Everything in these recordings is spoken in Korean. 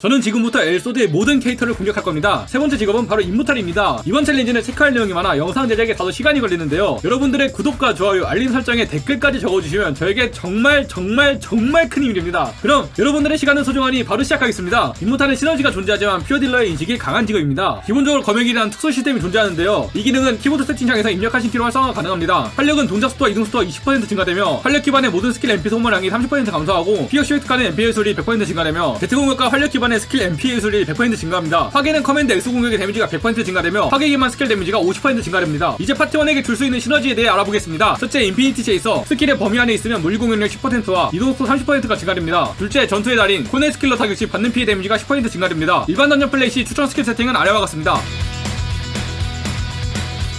저는 지금부터 엘소드의 모든 캐릭터를 공격할 겁니다. 세 번째 직업은 바로 임무탈입니다. 이번 챌린지는 체크할 내용이 많아 영상 제작에 다소 시간이 걸리는데요. 여러분들의 구독과 좋아요, 알림 설정에 댓글까지 적어주시면 저에게 정말 정말 정말 큰 힘이 됩니다. 그럼 여러분들의 시간은 소중하니 바로 시작하겠습니다. 임무탈은 시너지가 존재하지만 퓨어 딜러의 인식이 강한 직업입니다. 기본적으로 검역이라는 특수 시스템이 존재하는데요. 이 기능은 키보드 세팅창에서 입력하신 키로 활성화가 가능합니다. 활력은 동작 속도와 이동 속도가 20% 증가되며 활력 기반의 모든 스킬 MP 소모량이 30% 감소하고 피어 시프트 간의 MP 회수율이 100% 증가되며 제트 공격과 활력 기반 의 스킬 MP 회수율이 100% 증가합니다. 파괴는 커맨드 X 공격의 데미지가 100% 증가되며 파괴 기반 스킬 데미지가 50% 증가됩니다. 이제 파티원에게 줄 수 있는 시너지에 대해 알아보겠습니다. 첫째 인피니티 체이서 스킬의 범위 안에 있으면 물리 공격력 10%와 이동 속도 30%가 증가됩니다. 둘째 전투의 달인 코넬 스킬러 타격 시 받는 피해 데미지가 10% 증가됩니다. 일반 던전 플레이 시 추천 스킬 세팅은 아래와 같습니다.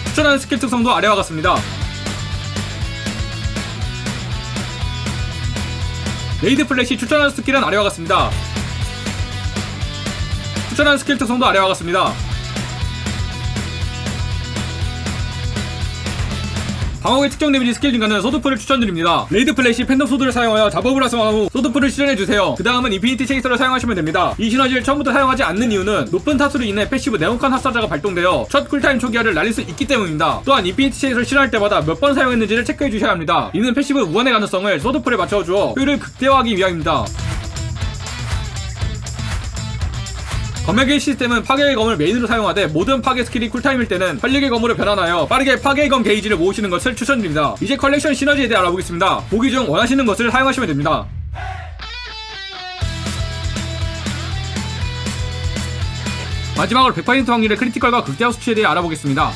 추천하는 스킬 특성도 아래와 같습니다. 레이드 플래시 추천하는 스킬은 아래와 같습니다. 추천하는 스킬 특성도 아래와 같습니다. 방어의 특정 데미지 스킬 증가는 소드풀을 추천드립니다. 레이드 플래시 팬덤 소드를 사용하여 잡업을 활성화한 후 소드풀을 실현해주세요. 그 다음은 인피니티 체이서를 사용하시면 됩니다. 이 시너지를 처음부터 사용하지 않는 이유는 높은 타수로 인해 패시브 네온칸 합사자가 발동되어 첫 쿨타임 초기화를 날릴 수 있기 때문입니다. 또한 인피니티 체이서를 실현할 때마다 몇 번 사용했는지를 체크해 주셔야 합니다. 이는 패시브 무한의 가능성을 소드풀에 맞춰주어 효율을 극대화하기 위함입니다. 검역의 시스템은 파괴의 검을 메인으로 사용하되 모든 파괴 스킬이 쿨타임일 때는 활력의 검으로 변환하여 빠르게 파괴의 검 게이지를 모으시는 것을 추천드립니다. 이제 컬렉션 시너지에 대해 알아보겠습니다. 보기 중 원하시는 것을 사용하시면 됩니다. 마지막으로 100% 확률의 크리티컬과 극대화 수치에 대해 알아보겠습니다.